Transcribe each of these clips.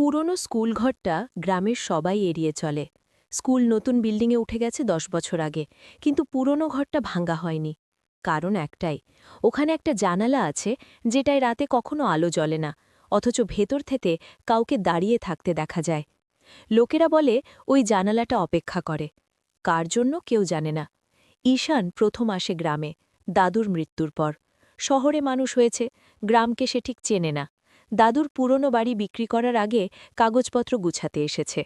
পুরনো স্কুলঘরটা গ্রামের সবাই এড়িয়ে চলে। স্কুল নতুন বিল্ডিংয়ে উঠে গেছে দশ বছর আগে, কিন্তু পুরনো ঘরটা ভাঙ্গা হয়নি। কারণ একটাই, ওখানে একটা জানালা আছে যেটায় রাতে কখনো আলো জ্বলে না, অথচ ভেতর থেকে কাউকে দাঁড়িয়ে থাকতে দেখা যায়। লোকেরা বলে, ওই জানালাটা অপেক্ষা করে। কার জন্য কেউ জানে না। ঈশান প্রথম আসে গ্রামে, দাদুর মৃত্যুর পর। শহরে মানুষ হয়েছে, গ্রামকে সে ঠিক চেনে না। দাদুর পুরনো বাড়ি বিক্রি করার আগে কাগজপত্র গুছাতে এসেছে।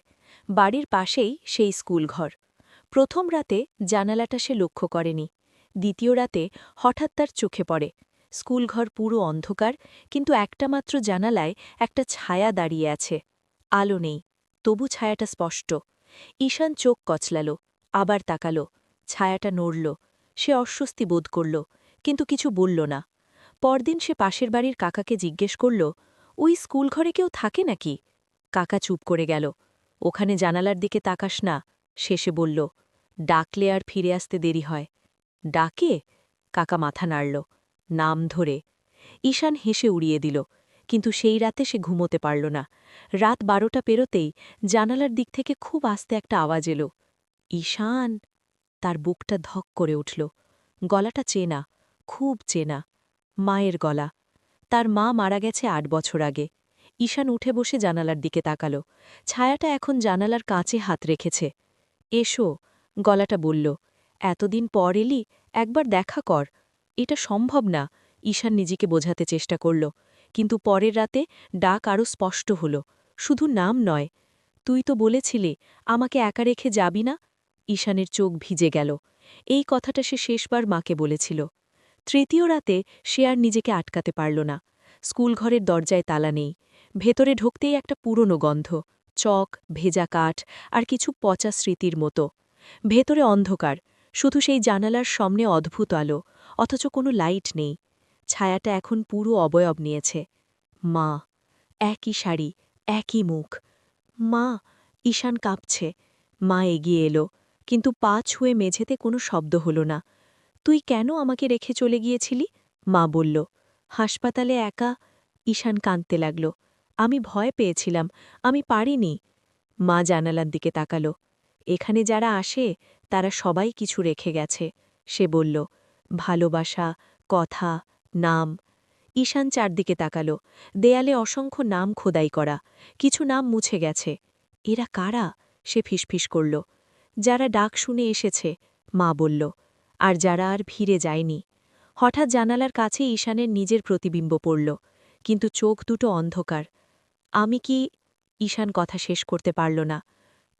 বাড়ির পাশেই সেই স্কুলঘর। প্রথম রাতে জানালাটা সে লক্ষ্য করেনি। দ্বিতীয় রাতে হঠাৎ তার চোখে পড়ে। স্কুলঘর পুরো অন্ধকার, কিন্তু একটা মাত্র জানালায় একটা ছায়া দাঁড়িয়ে আছে। আলো নেই, তবু ছায়াটা স্পষ্ট। ঈশান চোখ কচলাল, আবার তাকাল। ছায়াটা নড়ল। সে অস্বস্তি বোধ করল, কিন্তু কিছু বলল না। পরদিন সে পাশের বাড়ির কাকাকে জিজ্ঞেস করল ওই স্কুল ঘরে কেউ থাকে নাকি? কাকা চুপ করে গেল। ওখানে জানালার দিকে তাকাস না। শেষে বলল, ডাকলে আর ফিরে আসতে দেরি হয়। ডাকে? কাকা মাথা নাড়ল, নাম ধরে। ঈশান হেসে উড়িয়ে দিল, কিন্তু সেই রাতে সে ঘুমোতে পারল না। রাত বারোটা পেরোতেই জানালার দিক থেকে খুব আস্তে একটা আওয়াজ এলো। ঈশান! তার বুকটা ধক করে উঠল। গলাটা চেনা, খুব চেনা। মায়ের গলা। তার মা মারা গেছে আট বছর আগে। ঈশান উঠে বসে জানালার দিকে তাকাল। ছায়াটা এখন জানালার কাঁচে হাত রেখেছে। এসো, গলাটা বলল। এতদিন পর এলি, একবার দেখা কর। এটা সম্ভব না, ঈশান নিজেকে বোঝাতে চেষ্টা করল। কিন্তু পরের রাতে ডাক আরও স্পষ্ট হল। শুধু নাম নয়। তুই তো বলেছিলি, আমাকে একা রেখে যাবি না? ঈশানের চোখ ভিজে গেল। এই কথাটা সে শেষবার মাকে বলেছিল। তৃতীয় রাতে সে আর নিজেকে আটকাতে পারল না। স্কুলঘরের দরজায় তালা নেই। ভেতরে ঢুকতেই একটা পুরনো গন্ধ, চক, ভেজা কাঠ আর কিছু পচা স্মৃতির মতো। ভেতরে অন্ধকার, শুধু সেই জানালার সামনে অদ্ভুত আলো, অথচ কোনো লাইট নেই। ছায়াটা এখন পুরো অবয়ব নিয়েছে। মা, একই শাড়ি, একই মুখ। মা, ঈশান কাঁপছে। মা এগিয়ে এলো, কিন্তু পা ছুঁয়ে মেঝেতে কোনো শব্দ হল না। তুই কেন আমাকে রেখে চলে গিয়েছিলি? মা বলল। হাসপাতালে একা ঈশান কাঁদতে লাগল। আমি ভয় পেয়েছিলাম। আমি পারিনি। মা জানালার দিকে তাকালো। এখানে যারা আসে, তারা সবাই কিছু রেখে গেছে। সে বলল, ভালোবাসা, কথা, নাম। ঈশান চারদিকে তাকাল। দেয়ালে অসংখ্য নাম খোদাই করা। কিছু নাম মুছে গেছে। এরা কারা? সে ফিসফিস করল। যারা ডাক শুনে এসেছে, মা বলল আর যারা আর ভিড়ে যায়নি। হঠাৎ জানালার কাছে ঈশানের নিজের প্রতিবিম্ব পড়ল, কিন্তু চোখ দুটো অন্ধকার। আমি কি, ঈশান কথা শেষ করতে পারল না।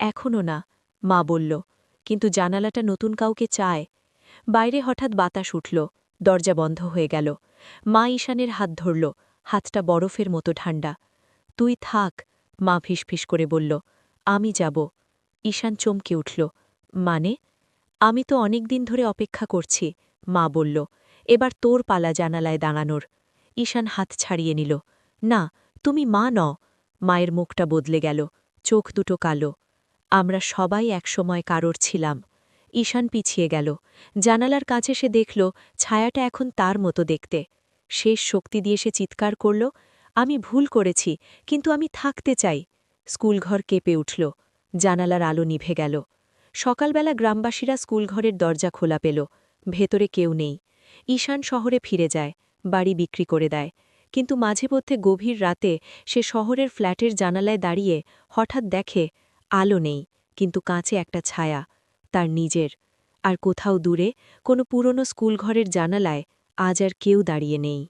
এখনও না, মা বলল, কিন্তু জানালাটা নতুন কাউকে চায়। বাইরে হঠাৎ বাতাস উঠল, দরজা বন্ধ হয়ে গেল। মা ঈশানের হাত ধরল, হাতটা বরফের মতো ঠান্ডা তুই থাক, মা ফিসফিস করে বলল, আমি যাব। ঈশান চমকে উঠল মানে? আমি তো অনেক দিন ধরে অপেক্ষা করছি, মা বলল। এবার তোর পালা জানালায় দাঁড়ানোর। ঈশান হাত ছাড়িয়ে নিল। না, তুমি মা ন মায়ের মুখটা বদলে গেল। চোখ দুটো কালো। আমরা সবাই একসময় কারোর ছিলাম। ঈশান পিছিয়ে গেল। জানালার কাছে সে দেখল, ছায়াটা এখন তার মতো দেখতে। শেষ শক্তি দিয়ে সে চিৎকার করল, আমি ভুল করেছি, কিন্তু আমি থাকতে চাই। স্কুলঘর কেঁপে উঠল। জানালার আলো নিভে গেল। সকালবেলা গ্রামবাসীরা স্কুলঘরের দরজা খোলা পেল। ভেতরে কেউ নেই। ঈশান শহরে ফিরে যায়, বাড়ি বিক্রি করে দেয়। কিন্তু মাঝে মধ্যে গভীর রাতে সে শহরের ফ্ল্যাটের জানালায় দাঁড়িয়ে হঠাৎ দেখে আলো নেই, কিন্তু কাঁচে একটা ছায়া, তার নিজের। আর কোথাও দূরে কোনো পুরনো স্কুলঘরের জানালায় আজ আর কেউ দাঁড়িয়ে নেই।